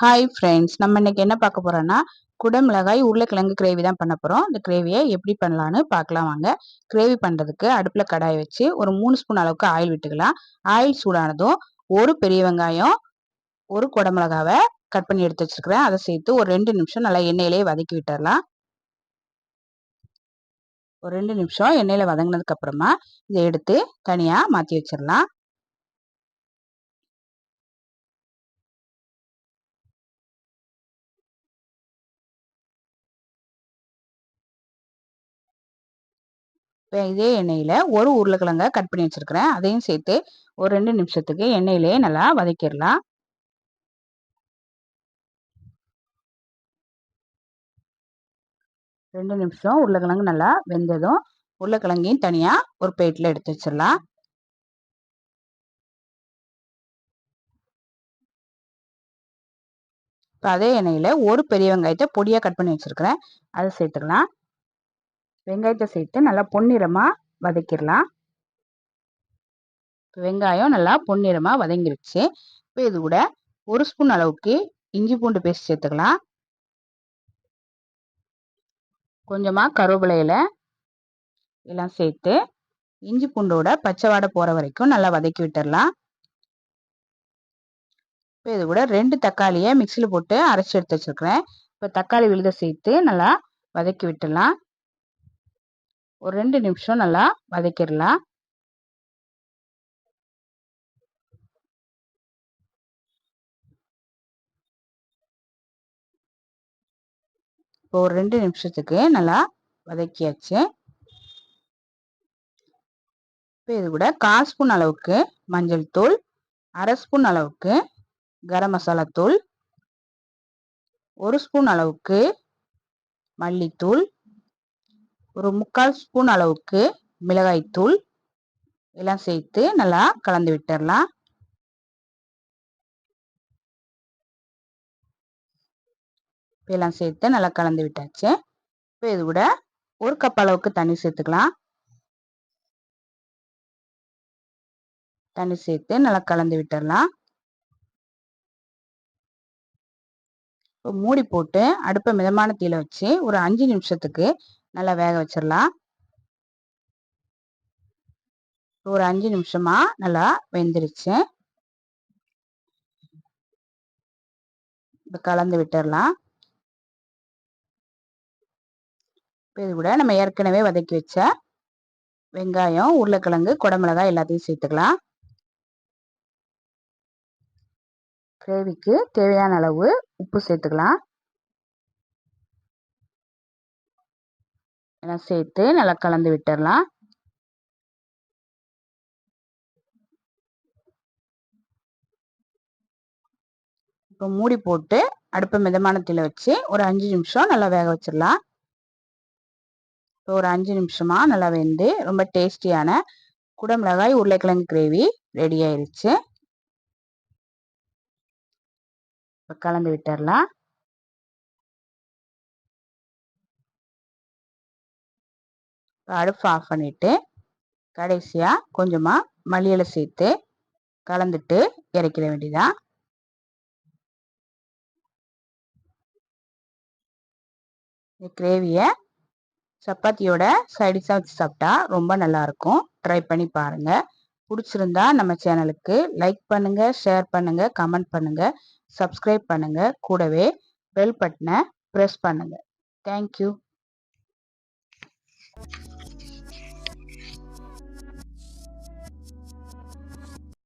Hi friends நம்ம இன்னைக்கு என்ன பார்க்க போறோம்னா குடமிளகாய் உருளைக்கிழங்கு கிரேவி தான் பண்ண போகிறோம் இந்த கிரேவியை எப்படி பண்ணலான்னு பார்க்கலாம் வாங்க. கிரேவி பண்ணுறதுக்கு அடுப்பில் கடாய் வச்சு ஒரு மூணு ஸ்பூன் அளவுக்கு ஆயில் விட்டுக்கலாம். ஆயில் சூடானதும் ஒரு பெரிய வெங்காயம் ஒரு குடமிளகாவை கட் பண்ணி எடுத்து வச்சுருக்கிறேன். அதை சேர்த்து ஒரு ரெண்டு நிமிஷம் நல்லா எண்ணெயிலே வதக்கி விட்டுடலாம் ஒரு ரெண்டு நிமிஷம் எண்ணெயில் வதங்கினதுக்கப்புறமா இதை எடுத்து தனியாக மாற்றி வச்சிடலாம். இதே எண்ணெயில் ஒரு உருளைக்கிழங்க கட் பண்ணி வச்சுருக்கிறேன். அதையும் சேர்த்து ஒரு ரெண்டு நிமிஷத்துக்கு எண்ணெயிலே நல்லா வதக்கிடலாம். ரெண்டு நிமிஷம் உருளைக்கிழங்கு நல்லா வெந்ததும் உருளைக்கிழங்கையும் தனியாக ஒரு பிளேட்டில் எடுத்து வச்சிடலாம். இப்போ அதே எண்ணெயில் ஒரு பெரிய வெங்காயத்தை பொடியாக கட் பண்ணி வச்சுருக்கிறேன். அதை சேர்த்துக்கலாம். வெங்காயத்தை சேர்த்து நல்லா பொன்னிறமாக வதக்கிடலாம். வெங்காயம் நல்லா பொன்னிறமாக வதங்கிருச்சு. இப்போ இது கூட ஒரு ஸ்பூன் அளவுக்கு இஞ்சி பூண்டு பேஸ்ட் சேர்த்துக்கலாம். கொஞ்சமாக கருவேப்பிலையில் எல்லாம் சேர்த்து இஞ்சி பூண்டோட பச்சை வாடை போகிற வரைக்கும் நல்லா வதக்கி விட்டுடலாம். இப்போ இது கூட ரெண்டு தக்காளியை மிக்சியில் போட்டு அரைச்சி எடுத்து வச்சுருக்கிறேன். இப்போ தக்காளி விழுத சேர்த்து நல்லா வதக்கி விட்டுடலாம். ஒரு ரெண்டு நிமிஷம் நல்லா வதக்கிடலாம். இப்போ ஒரு ரெண்டு நிமிஷத்துக்கு நல்லா வதக்கியாச்சு. இப்போ இது கூட கால் ஸ்பூன் அளவுக்கு மஞ்சள் தூள் அரை ஸ்பூன் அளவுக்கு கரம் மசாலா தூள் ஒரு ஸ்பூன் அளவுக்கு மல்லித்தூள் ஒரு முக்கால் ஸ்பூன் அளவுக்கு மிளகாய்த்தூள் எல்லாம் சேர்த்து நல்லா கலந்து விட்டுடலாம் எல்லாம் சேர்த்து நல்லா கலந்து விட்டாச்சு. இப்போ இது கூட ஒரு கப் அளவுக்கு தண்ணி சேர்த்துக்கலாம். தண்ணி சேர்த்து நல்லா கலந்து விட்டுடலாம் இப்போ மூடி போட்டு அடுப்பை மிதமான தீயில வச்சு ஒரு அஞ்சு நிமிஷத்துக்கு நல்லா வேக வச்சிடலாம் ஒரு அஞ்சு நிமிஷமா நல்லா வெந்துருச்சு. இப்போ கலந்து விட்டுடலாம் இப்போ இது கூட நம்ம ஏற்கனவே வதக்கி வச்ச வெங்காயம் உருளைக்கிழங்கு குடமிளகாய் எல்லாத்தையும் சேர்த்துக்கலாம். கிரேவிக்கு தேவையான அளவு உப்பு சேர்த்துக்கலாம். எல்லாம் சேர்த்து நல்லா கலந்து விட்டுடலாம் இப்போ மூடி போட்டு அடுப்பை மிதமான தீல வச்சு ஒரு அஞ்சு நிமிஷம் நல்லா வேக வச்சிடலாம். இப்போ ஒரு அஞ்சு நிமிஷமாக நல்லா வெந்து ரொம்ப டேஸ்டியான குடமிளகாய் உருளைக்கிழங்கு கிரேவி ரெடி ஆயிடுச்சு இப்போ கலந்து விட்டுடலாம் அடுப்பு ஆஃப் பண்ணிவிட்டு கடைசியாக கொஞ்சமாக மல்லியில் சேர்த்து கலந்துட்டு இறக்கிட வேண்டியதான் இந்த கிரேவியை சப்பாத்தியோட சைடிஷாக வச்சு சாப்பிட்டா ரொம்ப நல்லாயிருக்கும் ட்ரை பண்ணி பாருங்கள் பிடிச்சிருந்தா நம்ம சேனலுக்கு லைக் பண்ணுங்கள் ஷேர் பண்ணுங்கள் கமெண்ட் பண்ணுங்கள் சப்ஸ்கிரைப் பண்ணுங்கள் கூடவே பெல் பட்டனை ப்ரெஸ் பண்ணுங்கள் தேங்க்யூ